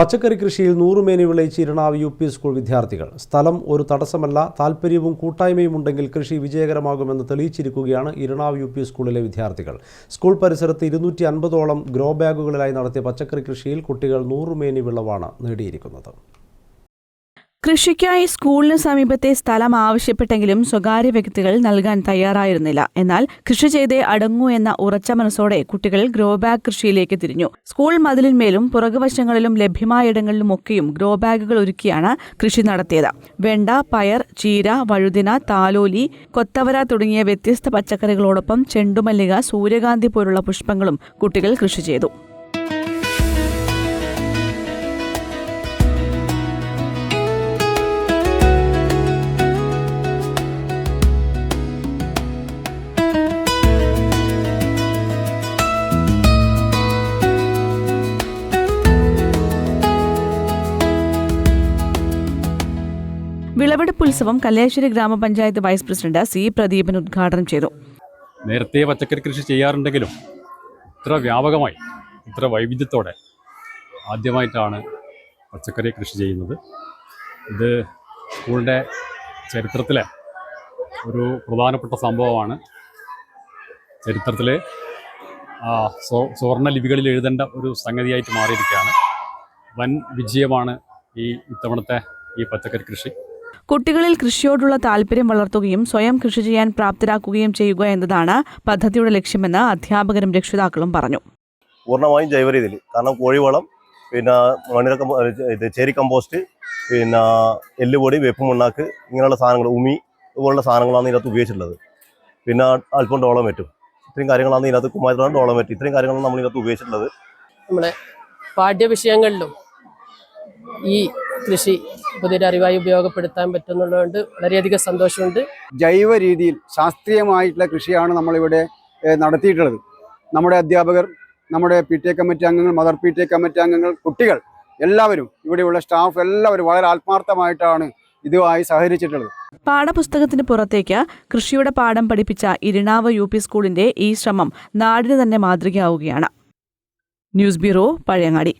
പച്ചക്കറി കൃഷിയിൽ നൂറുമേനി വിളയിച്ച് ഇരണാവ് യു പി സ്കൂൾ വിദ്യാർത്ഥികൾ. സ്ഥലം ഒരു തടസ്സമല്ല താല്പര്യവും കൂട്ടായ്മയും ഉണ്ടെങ്കിൽ കൃഷി വിജയകരമാകുമെന്ന് തെളിയിച്ചിരിക്കുകയാണ് ഇരണാവ് യു പി സ്കൂളിലെ വിദ്യാർത്ഥികൾ. സ്കൂൾ പരിസരത്ത് ഇരുന്നൂറ്റി അൻപതോളം ഗ്രോ ബാഗുകളിലായി നടത്തിയ പച്ചക്കറി കൃഷിയിൽ കുട്ടികൾ നൂറുമേനി വിളവാണ് നേടിയിരിക്കുന്നത്. കൃഷിക്കായി സ്കൂളിന് സമീപത്തെ സ്ഥലം ആവശ്യപ്പെട്ടെങ്കിലും സ്വകാര്യ വ്യക്തികൾ നൽകാൻ തയ്യാറായിരുന്നില്ല. എന്നാൽ കൃഷി ചെയ്തേ അടങ്ങൂ എന്ന ഉറച്ച മനസ്സോടെ കുട്ടികൾ ഗ്രോ ബാഗ് കൃഷിയിലേക്ക് തിരിഞ്ഞു. സ്കൂൾ മതിലിന്മേലും പുറകുവശങ്ങളിലും ലഭ്യമായിടങ്ങളിലുമൊക്കെയും ഗ്രോ ബാഗുകൾ ഒരുക്കിയാണ് കൃഷി നടത്തിയത്. വെണ്ട പയർ ചീര വഴുതിന താലോലി കൊത്തവര തുടങ്ങിയ വ്യത്യസ്ത പച്ചക്കറികളോടൊപ്പം ചെണ്ടുമല്ലിക സൂര്യകാന്തി പോലുള്ള പുഷ്പങ്ങളും കുട്ടികൾ കൃഷി ചെയ്തു. വിളവെടുപ്പ് ഉത്സവം കല്യാശ്ശേരി ഗ്രാമപഞ്ചായത്ത് വൈസ് പ്രസിഡന്റ് സി പ്രദീപൻ ഉദ്ഘാടനം ചെയ്തു. നേരത്തെ പച്ചക്കറി കൃഷി ചെയ്യാറുണ്ടെങ്കിലും ഇത്ര വ്യാപകമായി ഇത്ര വൈവിധ്യത്തോടെ ആദ്യമായിട്ടാണ് പച്ചക്കറി കൃഷി ചെയ്യുന്നത്. ഇത് സ്കൂളിന്റെ ചരിത്രത്തിലെ ഒരു പ്രധാനപ്പെട്ട സംഭവമാണ്. ചരിത്രത്തിലെ സുവർണ ലിപികളിൽ എഴുതേണ്ട ഒരു സംഗതിയായിട്ട് മാറിയിരിക്കുകയാണ്. വൻ വിജയമാണ് ഈ ഇത്തവണത്തെ ഈ പച്ചക്കറി കൃഷി. കുട്ടികളിൽ കൃഷിയോടുള്ള താല്പര്യം വളർത്തുകയും സ്വയം കൃഷി ചെയ്യാൻ പ്രാപ്തരാക്കുകയും ചെയ്യുക എന്നതാണ് പദ്ധതിയുടെ ലക്ഷ്യമെന്ന് അധ്യാപകരും രക്ഷിതാക്കളും പറഞ്ഞു. പൂർണമായും ജൈവ രീതിയിൽ. കാരണം കോഴിവളം പിന്നെ മണ്ണിര ഇത് ചേരി കമ്പോസ്റ്റ് പിന്നെ എല്ലുപൊടി വേപ്പ് മുണ്ണാക്ക് ഇങ്ങനെയുള്ള സാധനങ്ങൾ ഉമി ഇതുപോലുള്ള സാധനങ്ങളാണ് ഇതിനകത്ത് ഉപയോഗിച്ചിട്ടുള്ളത്. പിന്നെ അല്പം ഡോളം പറ്റും ഇത്രയും കാര്യങ്ങളാണ് ഇതിനകത്ത് കുമാരനാണ് പറ്റും ഇത്രയും കാര്യങ്ങളാണ് നമ്മൾ ഇതിനകത്ത് ഉപയോഗിച്ചിട്ടുള്ളത്. നമ്മുടെ പാഠ്യവിഷയങ്ങളിലും ഈ കൃഷി പുതിയൊരു അറിവായി ഉപയോഗപ്പെടുത്താൻ പറ്റുന്നുള്ളതുകൊണ്ട് വളരെയധികം സന്തോഷമുണ്ട്. ജൈവ രീതിയിൽ ശാസ്ത്രീയമായിട്ടുള്ള കൃഷിയാണ് നമ്മളിവിടെ നടത്തിയിട്ടുള്ളത്. നമ്മുടെ അധ്യാപകർ നമ്മുടെ പി ടി എ കമ്മിറ്റി അംഗങ്ങൾ mother P T A committee അംഗങ്ങൾ കുട്ടികൾ എല്ലാവരും ഇവിടെയുള്ള സ്റ്റാഫ് എല്ലാവരും വളരെ ആത്മാർത്ഥമായിട്ടാണ് ഇതുമായി സഹകരിച്ചിട്ടുള്ളത്. പാഠപുസ്തകത്തിന് പുറത്തേക്ക് കൃഷിയുടെ പാഠം പഠിപ്പിച്ച ഇരിണാവ് യു പി സ്കൂളിന്റെ ഈ ശ്രമം നാടിന് തന്നെ മാതൃകയാവുകയാണ്. News bureau Pazhayangadi.